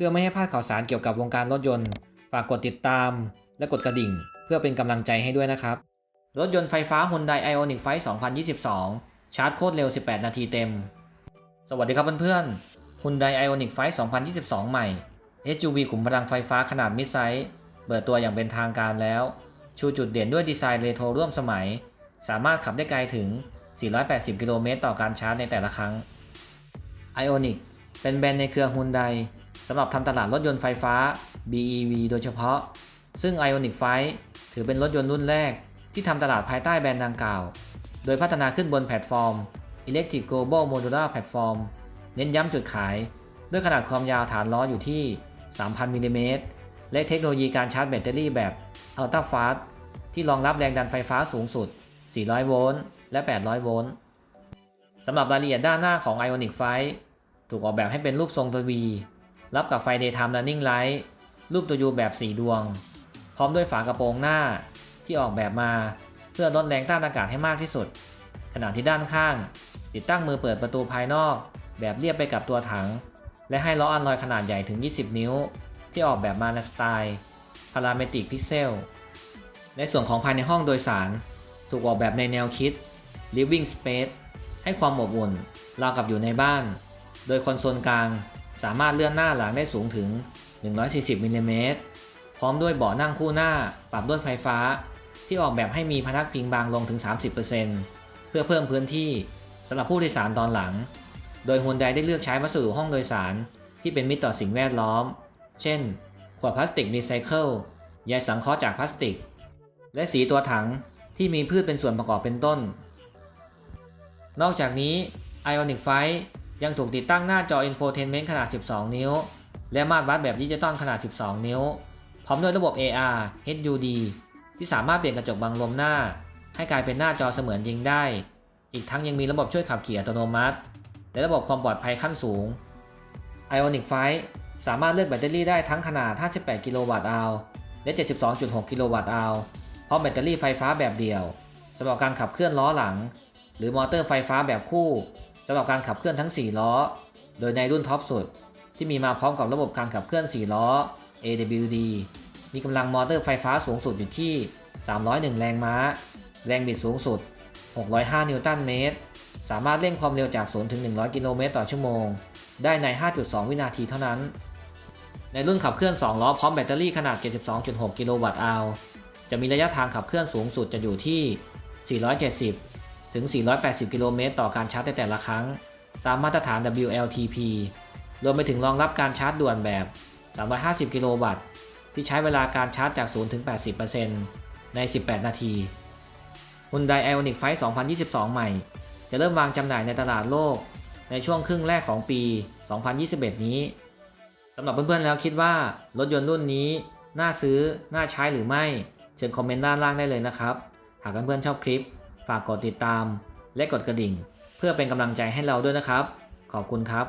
พื่อไม่ให้พลาดข่าวสารเกี่ยวกับวงการรถยนต์ ฝากกดติดตาม และกดกระดิ่ง เพื่อเป็นกำลังใจให้ด้วยนะครับ รถยนต์ไฟฟ้า Hyundai Ioniq 5 2022 ชาร์จโคตรเร็ว 18 นาทีเต็ม สวัสดีครับเพื่อนๆ Hyundai Ioniq 5 2022 ใหม่ SUV ขุมพลังไฟฟ้าขนาดมิดไซส์เปิดตัวอย่างเป็นทางการแล้ว ชูจุดเด่นด้วยดีไซน์เรโทรร่วมสมัย สามารถขับได้ไกลถึง 480 กิโลเมตรต่อการชาร์จในแต่ละครั้ง Ioniq เป็นแบรนด์ในเครือ Hyundai สำหรับทำตลาดรถยนต์ไฟฟ้า BEV โดยเฉพาะ ซึ่ง Ioniq 5ถือเป็นรถยนต์รุ่นแรก ที่ทำตลาดภายใต้แบรนด์ดังกล่าว โดยพัฒนาขึ้นบนแพลตฟอร์ม Electric Global Modular Platform เน้นย้ำจุดขาย ด้วยขนาดความยาวฐานล้ออยู่ที่ 3,000มิลลิเมตรและเทคโนโลยีการชาร์จแบตเตอรี่แบบ Ultra Fast ที่รองรับแรงดันไฟฟ้าสูงสุด 400 โวลต์ และ 800 โวลต์ สำหรับรายละเอียดด้านหน้าของ Ioniq 5ถูกออกแบบให้เป็นรูปทรงตัว V รับกับไฟ Daytime Running Light รูปตัว U แบบ 4 ดวง พร้อมด้วยฝากระโปรงหน้าที่ออกแบบมาเพื่อลดแรงต้านอากาศให้มากที่สุด ขณะที่ด้านข้าง ติดตั้งมือเปิดประตูภายนอก แบบเรียบไปกับตัวถัง และให้ล้ออันลอยขนาดใหญ่ถึง 20 นิ้ว ที่ออกแบบมาในสไตล์ Parametric Pixel ในส่วนของภายในห้องโดยสาร ถูกออกแบบในแนวคิด Living Space ให้ความอบอุ่นราวกับอยู่ในบ้าน โดยคอนโซลกลาง สามารถเลื่อนหน้าหลังได้สูงถึง 140มิลลิเมตรพร้อมด้วยเบาะนั่งคู่หน้า ปรับด้วยไฟฟ้า ที่ออกแบบให้มีพนักพิงบางลงถึง 30%เพื่อเพิ่มพื้นที่สำหรับผู้โดยสารตอนหลัง โดยฮุนไดได้เลือกใช้วัสดุห้องโดยสารที่เป็นมิตรต่อสิ่งแวดล้อม เช่น ขวดพลาสติกรีไซเคิลใยสังเคราะห์จากพลาสติก และสีตัวถังที่มีพืชเป็นส่วนประกอบเป็นต้น นอกจากนี้ Ioniq 5 ยังถูกติดตั้งหน้าจอ Infotainment ขนาด 12 นิ้ว และมาตรวัดแบบดิจิตอลขนาด 12 นิ้ว พร้อมด้วยระบบ AR HUD ที่สามารถเปลี่ยนกระจกบังลมหน้า ให้กลายเป็นหน้าจอเสมือนจริงได้ อีกทั้งยังมีระบบช่วยขับขี่อัตโนมัติ และระบบความปลอดภัยขั้นสูง Ioniq 5สามารถเลือกแบตเตอรี่ได้ทั้งขนาด 58 กิโลวัตต์อาวและ 72.6 กิโลวัตต์อาวพร้อมแบตเตอรี่ไฟฟ้าแบบเดี่ยวสำหรับการขับเคลื่อนล้อหลัง หรือมอเตอร์ไฟฟ้าแบบคู่ สำหรับการขับเคลื่อนทั้ง 4 ล้อ โดยในรุ่นท็อปสุด ที่มีมาพร้อมกับระบบการขับเคลื่อน 4 ล้อ AWD มีกำลังมอเตอร์ไฟฟ้าสูงสุดอยู่ที่ 301 แรงม้า แรงบิดสูงสุด 605 นิวตันเมตร สามารถเร่งความเร็วจาก 0 ถึง 100 กิโลเมตรต่อชั่วโมง ได้ใน 5.2 วินาทีเท่านั้น ในรุ่นขับเคลื่อน 2 ล้อพร้อมแบตเตอรี่ขนาด 72.6 กิโลวัตต์อวจะมีระยะทางขับเคลื่อนสูงสุดจะอยู่ที่ 470 ถึง 480 กิโลเมตรต่อการชาร์จในแต่ละครั้ง ตามมาตรฐาน WLTP รวมไปถึงรองรับการชาร์จด่วนแบบ 350 กิโลวัตต์ ที่ใช้เวลาการชาร์จจาก 0 ถึง 80%ใน 18 นาที Hyundai Ioniq 5 2022 ใหม่ จะเริ่มวางจำหน่ายในตลาดโลก ในช่วงครึ่งแรกของปี 2021 นี้สำหรับเพื่อนๆแล้วคิดว่า รถยนต์รุ่นนี้ น่าซื้อ น่าใช้หรือไม่ เชิญคอมเมนต์ด้านล่างได้เลยนะครับ หากเพื่อนๆชอบคลิป ฝากกดติดตามและกดกระดิ่ง เพื่อเป็นกำลังใจให้เราด้วยนะครับ ขอบคุณครับ